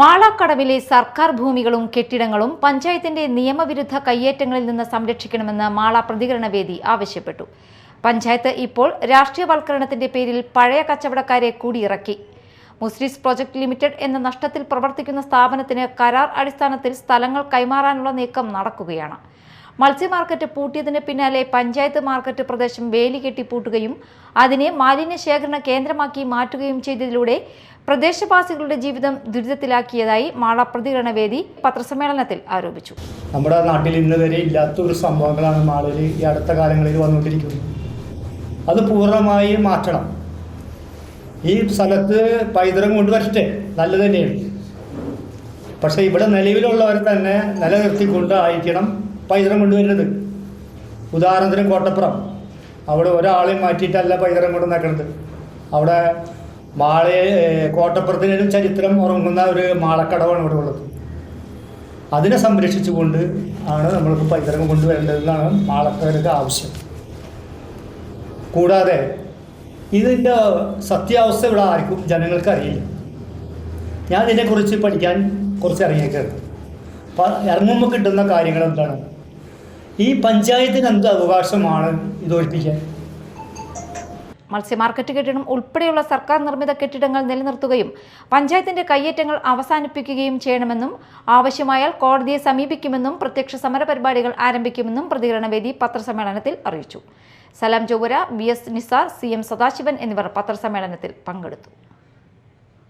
മാളാക്കടവിലെ സർക്കാർ ഭൂമികളും കെട്ടിടങ്ങളും പഞ്ചായത്തിന്റെ നിയമവിരുദ്ധ കയ്യേറ്റങ്ങളിൽ നിന്ന് സംരക്ഷിക്കണമെന്ന് മാള പ്രതികരണ വേദി ആവശ്യപ്പെട്ടു. പഞ്ചായത്ത് ഇപ്പോൾ രാഷ്ട്രീയവൽക്കരണത്തിന്റെ പേരിൽ പഴയ കച്ചവടക്കാരെ കൂടിയിറക്കി. മുസ്ലിസ് പ്രൊജക്ട് ലിമിറ്റഡ് എന്ന നഷ്ടത്തിൽ പ്രവർത്തിക്കുന്ന സ്ഥാപനത്തിന് കരാർ അടിസ്ഥാനത്തിൽ സ്ഥലങ്ങൾ കൈമാറാനുള്ള നീക്കം നടക്കുകയാണ്. മത്സ്യ മാർക്കറ്റ് പൂട്ടിയതിന് പിന്നാലെ പഞ്ചായത്ത് മാർക്കറ്റ് പ്രദേശം വേലി കെട്ടി പൂട്ടുകയും അതിനെ മാലിന്യ ശേഖരണ കേന്ദ്രമാക്കി മാറ്റുകയും ചെയ്തതിലൂടെ പ്രദേശവാസികളുടെ ജീവിതം ദുരിതത്തിലാക്കിയതായി മാള പ്രതികരണ വേദി പത്രസമ്മേളനത്തിൽ ആരോപിച്ചു. നമ്മുടെ നാട്ടിൽ ഇന്ന് വരെ ഇല്ലാത്ത ഒരു സംഭവങ്ങളാണ് നാളിൽ ഈ അടുത്ത കാലങ്ങളിൽ വന്നുകൊണ്ടിരിക്കുന്നത്. അത് പൂർണമായി മാറ്റണം. ഈ സ്ഥലത്ത് പൈതൃകം കൊണ്ട് വരട്ടെ നല്ലത് തന്നെയാണ്. പക്ഷേ ഇവിടെ നിലവിലുള്ളവർ തന്നെ നിലനിർത്തിക്കൊണ്ട് ആയിരിക്കണം പൈതൃകം കൊണ്ടുവരുന്നത്. ഉദാഹരണത്തിന് കോട്ടപ്പുറം. അവിടെ ഒരാളെ മാറ്റിയിട്ടല്ല പൈതൃകം കൊണ്ട് നടക്കുന്നത്. അവിടെ മാളയെ കോട്ടപ്പുറത്തിനും ചരിത്രം ഉറങ്ങുന്ന ഒരു മാളക്കടവാണ് ഇവിടെ ഉള്ളത്. അതിനെ സംരക്ഷിച്ചുകൊണ്ട് ആണ് നമ്മൾക്ക് പൈതൃകം കൊണ്ടുവരേണ്ടതെന്നാണ് മാളക്കാർക്ക് ആവശ്യം. കൂടാതെ ഇതിന്റെ സത്യാവസ്ഥ ഇവിടെ ആർക്കും ജനങ്ങൾക്ക് അറിയില്ല ഞാൻ ഇതിനെക്കുറിച്ച് പഠിക്കാൻ കുറച്ച് ഇറങ്ങിയേക്കാണ്. അപ്പം ഇറങ്ങുമ്പോൾ കിട്ടുന്ന കാര്യങ്ങൾ എന്താണ്? ഈ പഞ്ചായത്തിന് എന്ത് അവകാശമാണ് ഇത് ഒഴിപ്പിക്കാൻ മാർക്കറ്റ് കെട്ടിടം ഉൾപ്പെടെയുള്ള സർക്കാർ നിർമ്മിത കെട്ടിടങ്ങൾ നിലനിർത്തുകയും പഞ്ചായത്തിന്റെ കയ്യേറ്റങ്ങൾ അവസാനിപ്പിക്കുകയും ചെയ്യണമെന്നും ആവശ്യമായാൽ കോടതിയെ സമീപിക്കുമെന്നും പ്രത്യക്ഷ സമര പരിപാടികൾ ആരംഭിക്കുമെന്നും പ്രതികരണവേദി പത്രസമ്മേളനത്തിൽ അറിയിച്ചു. Salam Chowwara V S Nisar C M Sadasivan എന്നിവർ പത്രസമ്മേളനത്തിൽ പങ്കെടുത്തു.